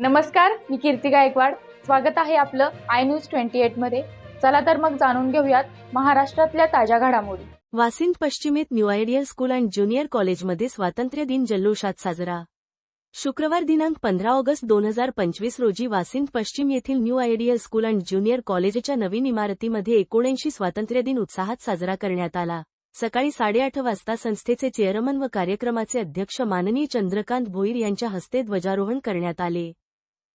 नमस्कार मी कीर्ती गायकवाड. स्वागत आहे आपलं आय न्यूज ट्वेंटी एटमध्ये. चला तर मग जाणून घेऊयात महाराष्ट्रातल्या ताज्या घडामोडी. Vasind पश्चिमेत new ideal school and junior कॉलेजमध्ये स्वातंत्र्य दिन जल्लोषात साजरा. शुक्रवार दिनांक पंधरा ऑगस्ट दोन हजार पंचवीस रोजी वासिंद पश्चिम येथील new ideal school and junior कॉलेजच्या नवीन इमारतीमध्ये एकोणऐंशी स्वातंत्र्य दिन उत्साहात साजरा करण्यात आला. सकाळी साडेआठ वाजता संस्थेचे चेअरमन व कार्यक्रमाचे अध्यक्ष माननीय चंद्रकांत भोईर यांच्या हस्ते ध्वजारोहण करण्यात आले.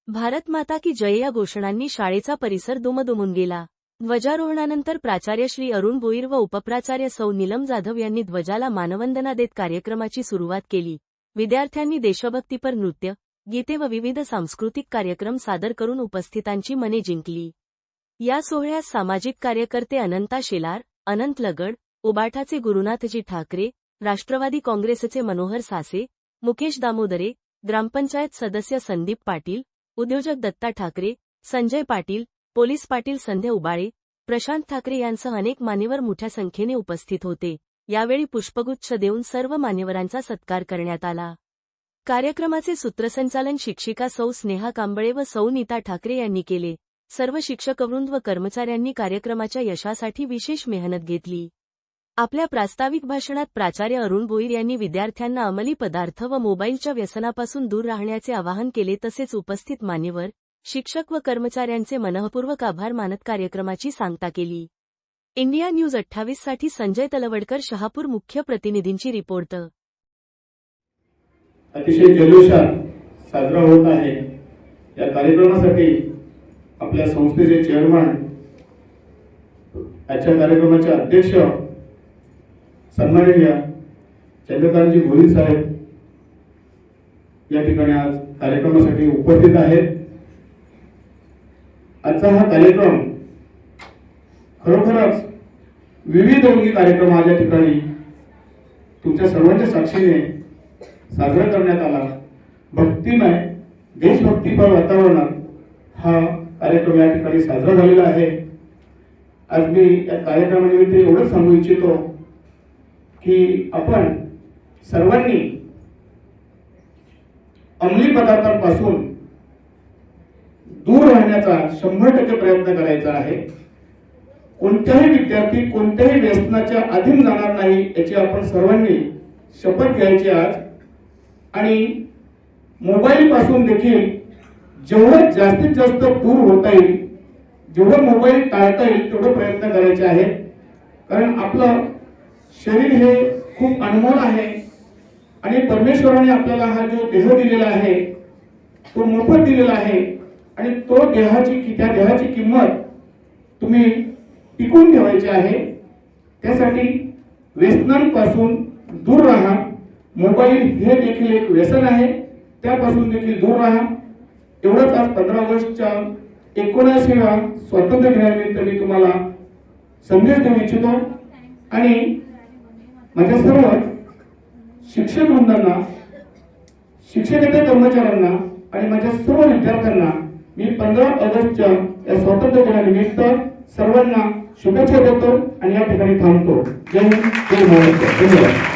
भारत माता की जय या घोषणांनी शाळेचा परिसर दुमदुमून गेला. ध्वजारोहणानंतर प्राचार्य श्री अरुण बोईर व उपप्राचार्य सौ नीलम जाधव यांनी ध्वजाला मानवंदना देत कार्यक्रमाची सुरुवात केली. विद्यार्थ्यांनी देशभक्तीपर नृत्य गीते व विविध सांस्कृतिक कार्यक्रम सादर करून उपस्थितांची मने जिंकली. या सोहळ्यात सामाजिक कार्यकर्ते अनंता शेलार अनंत लगड उबाठाचे गुरुनाथजी ठाकरे राष्ट्रवादी काँग्रेसचे मनोहर सासे मुकेश दामोदरे ग्रामपंचायत सदस्य संदीप पाटील उद्योजक दत्ता ठाकरे संजय पाटील पोलीस पाटील संध्या उबाळे प्रशांत ठाकरे यांसह अनेक मान्यवर मोठ्या संख्येने उपस्थित होते. यावेळी पुष्पगुच्छ देऊन सर्व मान्यवरांचा सत्कार करण्यात आला. कार्यक्रमाचे सूत्रसंचालन शिक्षिका सौ स्नेहा कांबळे व सौ नीता ठाकरे यांनी केले. सर्व शिक्षकवृंद व कर्मचाऱ्यांनी कार्यक्रमाच्या यशासाठी विशेष मेहनत घेतली. आपल्या प्रास्ताविक भाषणात प्राचार्य अरुण बोईर यांनी विद्यार्थ्यांना अंमली पदार्थ व मोबाईलच्या व्यसनापासून दूर राहण्याचे आवाहन केले तसेच उपस्थित मान्यवर शिक्षक व कर्मचाऱ्यांचे मनःपूर्वक आभार मानत कार्यक्रमाची सांगता केली. इंडिया न्यूज अठ्ठावीससाठी संजय तलवडकर शहापूर मुख्य प्रतिनिधींची रिपोर्ट. अतिशय जल्लोषात साजरा होत आहे. या कार्यक्रमासाठी आपल्या संस्थेचे चेअरमन आजच्या कार्यक्रमाचे अध्यक्ष सन्माननीय चंद्रकांतजी गोरी साहेब या ठिकाणी आज कार्यक्रमासाठी उपस्थित आहेत. आजचा हा कार्यक्रम खरोखरच विविध अंगी कार्यक्रम आज या ठिकाणी तुमच्या सर्वांच्या साक्षीने साजरा करण्यात आला. भक्तिमय देशभक्तीपर वातावरणात हा कार्यक्रम या ठिकाणी साजरा झालेला आहे. आज मी या कार्यक्रमानिमित्त एवढंच सांगू इच्छितो की आपण सर्वांनी अंमली पदार्थांपासून दूर राहण्याचा शंभर टक्के प्रयत्न करायचा आहे. कोणत्याही विद्यार्थी कोणत्याही व्यसनाच्या अधीन जाणार नाही याची आपण सर्वांनी शपथ घ्यायची आज. आणि मोबाईल पासून देखील जेवढं जास्तीत जास्त दूर होता येईल जेवढं मोबाईल टाळता येईल तेवढं प्रयत्न करायचे आहेत. कारण आपलं शरीर हे खूप अनमोल आहे. आणि परमेश्वराने आपल्याला हा जो देह दिलेला आहे तो मोफत दिलेला आहे आणि तो देहाची त्या देहाची किंमत तुम्ही टिकून ठेवायची आहे त्यासाठी व्यसनांपासून दूर राहा. मोबाईल हे देखील एक व्यसन आहे त्यापासून देखील दूर राहा. एवढंच आज पंधरा ऑगस्टच्या एकोणऐंशीव्या स्वातंत्र्य दिनानिमित्त मी तुम्हाला संदेश देऊ इच्छितो. आणि माझ्या सर्व शिक्षक वृंदांना शिक्षकेतर कर्मचाऱ्यांना आणि माझ्या सर्व विद्यार्थ्यांना मी पंधरा ऑगस्टच्या या स्वातंत्र्य दिनानिमित्त सर्वांना शुभेच्छा देतो आणि या ठिकाणी थांबतो. जय हिंद जय महाराष्ट्र. धन्यवाद.